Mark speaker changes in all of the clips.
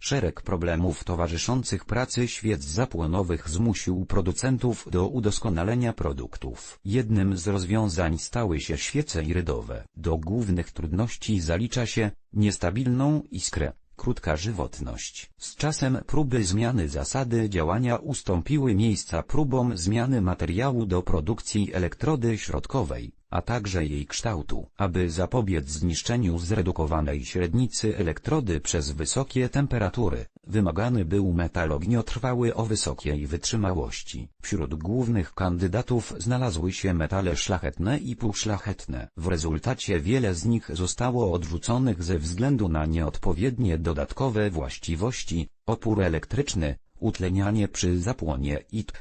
Speaker 1: Szereg problemów towarzyszących pracy świec zapłonowych zmusił producentów do udoskonalenia produktów. Jednym z rozwiązań stały się świece irydowe. Do głównych trudności zalicza się niestabilną iskrę, krótka żywotność. Z czasem próby zmiany zasady działania ustąpiły miejsca próbom zmiany materiału do produkcji elektrody środkowej, a także jej kształtu. Aby zapobiec zniszczeniu zredukowanej średnicy elektrody przez wysokie temperatury, wymagany był metal ogniotrwały o wysokiej wytrzymałości. Wśród głównych kandydatów znalazły się metale szlachetne i półszlachetne. W rezultacie wiele z nich zostało odrzuconych ze względu na nieodpowiednie dodatkowe właściwości, opór elektryczny, utlenianie przy zapłonie IT.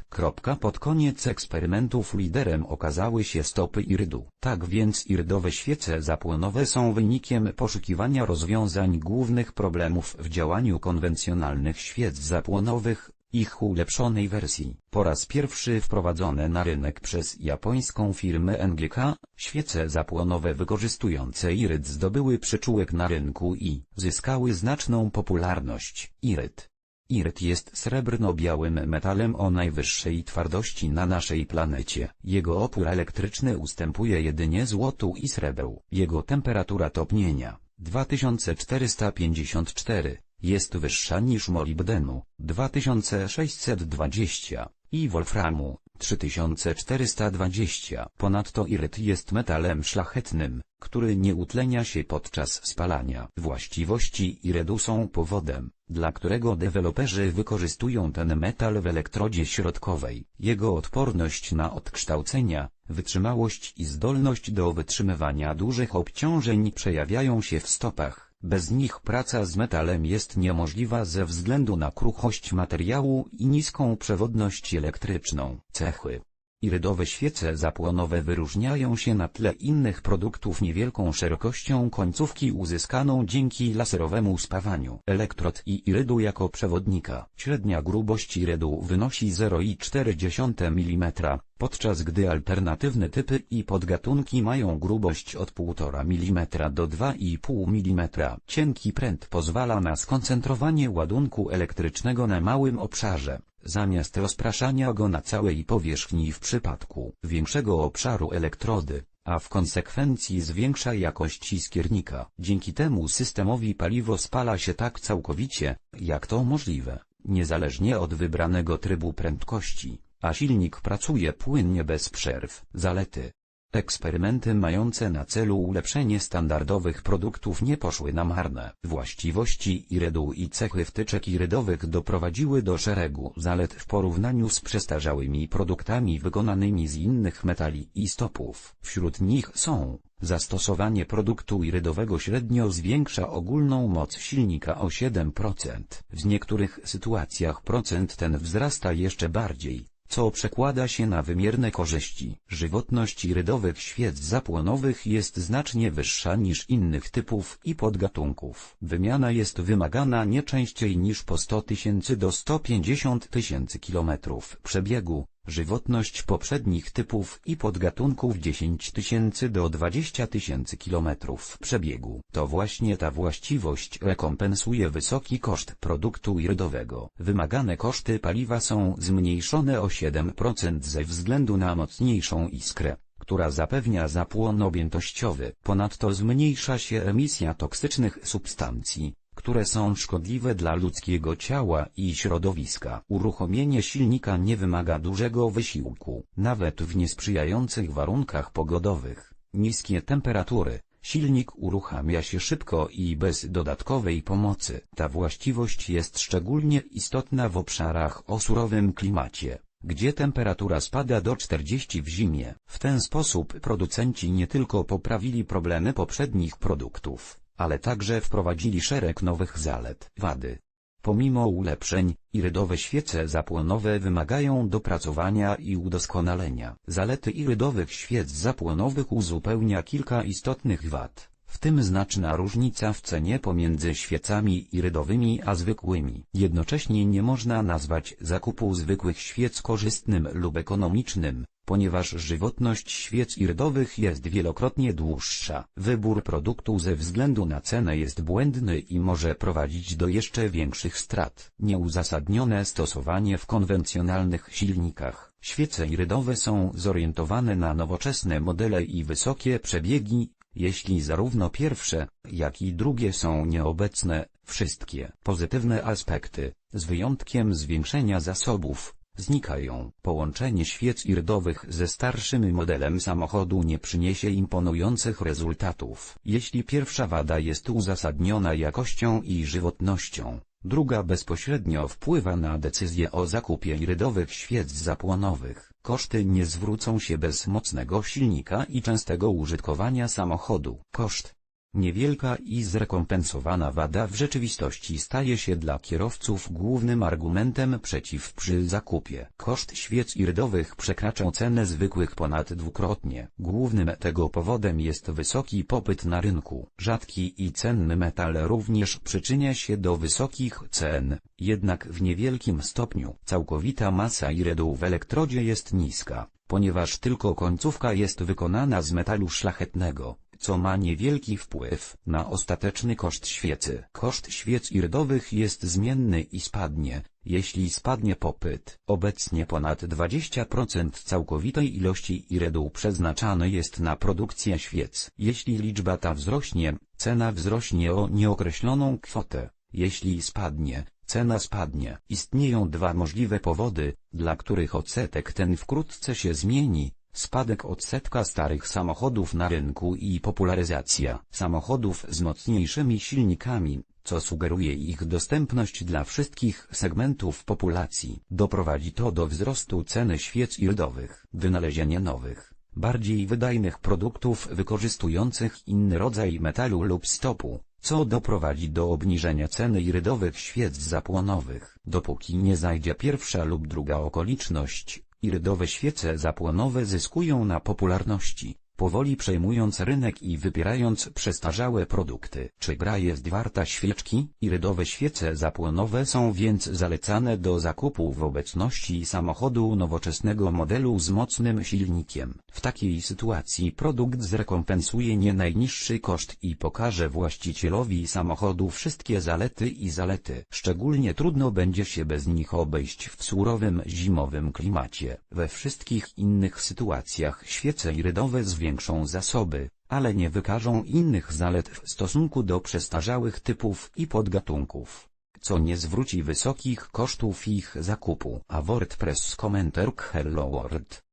Speaker 1: Pod koniec eksperymentów liderem okazały się stopy irydu. Tak więc irydowe świece zapłonowe są wynikiem poszukiwania rozwiązań głównych problemów w działaniu konwencjonalnych świec zapłonowych, ich ulepszonej wersji. Po raz pierwszy wprowadzone na rynek przez japońską firmę NGK, świece zapłonowe wykorzystujące iryd zdobyły przyczółek na rynku i zyskały znaczną popularność. Iryd Iryt jest srebrno-białym metalem o najwyższej twardości na naszej planecie. Jego opór elektryczny ustępuje jedynie złotu i srebru. Jego temperatura topnienia 2454 jest wyższa niż molibdenu 2620 i wolframu 3420. Ponadto iryt jest metalem szlachetnym, który nie utlenia się podczas spalania. Właściwości irydu są powodem, dla którego deweloperzy wykorzystują ten metal w elektrodzie środkowej. Jego odporność na odkształcenia, wytrzymałość i zdolność do wytrzymywania dużych obciążeń przejawiają się w stopach. Bez nich praca z metalem jest niemożliwa ze względu na kruchość materiału i niską przewodność elektryczną. Cechy Irydowe świece zapłonowe wyróżniają się na tle innych produktów niewielką szerokością końcówki uzyskaną dzięki laserowemu spawaniu elektrod i irydu jako przewodnika. Średnia grubość irydu wynosi 0,4 mm, podczas gdy alternatywne typy i podgatunki mają grubość od 1,5 mm do 2,5 mm. Cienki pręt pozwala na skoncentrowanie ładunku elektrycznego na małym obszarze zamiast rozpraszania go na całej powierzchni w przypadku większego obszaru elektrody, a w konsekwencji zwiększa jakość iskiernika. Dzięki temu systemowi paliwo spala się tak całkowicie, jak to możliwe, niezależnie od wybranego trybu prędkości, a silnik pracuje płynnie bez przerw. Zalety Eksperymenty mające na celu ulepszenie standardowych produktów nie poszły na marne. Właściwości irydu i cechy wtyczek irydowych doprowadziły do szeregu zalet w porównaniu z przestarzałymi produktami wykonanymi z innych metali i stopów. Wśród nich są Zastosowanie produktu irydowego średnio zwiększa ogólną moc silnika o 7%. W niektórych sytuacjach procent ten wzrasta jeszcze bardziej co przekłada się na wymierne korzyści. Żywotność irydowych świec zapłonowych jest znacznie wyższa niż innych typów i podgatunków. Wymiana jest wymagana nie częściej niż po 100 tysięcy do 150 tysięcy kilometrów przebiegu, Żywotność poprzednich typów i podgatunków 10 tysięcy do 20 tysięcy kilometrów przebiegu. To właśnie ta właściwość rekompensuje wysoki koszt produktu irydowego. Wymagane koszty paliwa są zmniejszone o 7% ze względu na mocniejszą iskrę która zapewnia zapłon objętościowy. Ponadto zmniejsza się emisja toksycznych substancji, które są szkodliwe dla ludzkiego ciała i środowiska. Uruchomienie silnika nie wymaga dużego wysiłku, nawet w niesprzyjających warunkach pogodowych. Niskie temperatury, Silnik uruchamia się szybko i bez dodatkowej pomocy. Ta właściwość jest szczególnie istotna w obszarach o surowym klimacie, gdzie temperatura spada do 40 w zimie. W ten sposób producenci nie tylko poprawili problemy poprzednich produktów, ale także wprowadzili szereg nowych zalet. Wady Pomimo ulepszeń, irydowe świece zapłonowe wymagają dopracowania i udoskonalenia. Zalety irydowych świec zapłonowych uzupełnia kilka istotnych wad, w tym znaczna różnica w cenie pomiędzy świecami irydowymi a zwykłymi. Jednocześnie nie można nazwać zakupu zwykłych świec korzystnym lub ekonomicznym, ponieważ żywotność świec irydowych jest wielokrotnie dłuższa. Wybór produktu ze względu na cenę jest błędny i może prowadzić do jeszcze większych strat. Nieuzasadnione stosowanie w konwencjonalnych silnikach. Świece irydowe są zorientowane na nowoczesne modele i wysokie przebiegi, jeśli zarówno pierwsze, jak i drugie są nieobecne, wszystkie pozytywne aspekty, z wyjątkiem zwiększenia zasobów, znikają. Połączenie świec irydowych ze starszym modelem samochodu nie przyniesie imponujących rezultatów. Jeśli pierwsza wada jest uzasadniona jakością i żywotnością, druga bezpośrednio wpływa na decyzję o zakupie irydowych świec zapłonowych. Koszty nie zwrócą się bez mocnego silnika i częstego użytkowania samochodu. Koszt Niewielka i zrekompensowana wada w rzeczywistości staje się dla kierowców głównym argumentem przeciw przy zakupie. Koszt świec irydowych przekracza cenę zwykłych ponad dwukrotnie. Głównym tego powodem jest wysoki popyt na rynku. Rzadki i cenny metal również przyczynia się do wysokich cen, jednak w niewielkim stopniu. Całkowita masa irydu w elektrodzie jest niska, ponieważ tylko końcówka jest wykonana z metalu szlachetnego co ma niewielki wpływ na ostateczny koszt świecy. Koszt świec irydowych jest zmienny i spadnie, jeśli spadnie popyt. Obecnie ponad 20% całkowitej ilości irydu przeznaczane jest na produkcję świec. Jeśli liczba ta wzrośnie, cena wzrośnie o nieokreśloną kwotę. Jeśli spadnie, cena spadnie. Istnieją dwa możliwe powody, dla których odsetek ten wkrótce się zmieni. Spadek odsetka starych samochodów na rynku i popularyzacja samochodów z mocniejszymi silnikami, co sugeruje ich dostępność dla wszystkich segmentów populacji. Doprowadzi to do wzrostu ceny świec irydowych. Wynalezienie nowych, bardziej wydajnych produktów wykorzystujących inny rodzaj metalu lub stopu, co doprowadzi do obniżenia ceny irydowych świec zapłonowych. Dopóki nie zajdzie pierwsza lub druga okoliczność, Irydowe świece zapłonowe zyskują na popularności, powoli przejmując rynek i wypierając przestarzałe produkty. Czy gra jest warta świeczki? Irydowe świece zapłonowe są więc zalecane do zakupu w obecności samochodu nowoczesnego modelu z mocnym silnikiem. W takiej sytuacji produkt zrekompensuje nie najniższy koszt i pokaże właścicielowi samochodu wszystkie zalety i zalety. Szczególnie trudno będzie się bez nich obejść w surowym zimowym klimacie. We wszystkich innych sytuacjach świece irydowe zwiększą zasoby, ale nie wykażą innych zalet w stosunku do przestarzałych typów i podgatunków co nie zwróci wysokich kosztów ich zakupu. A WordPress Commenter Hello World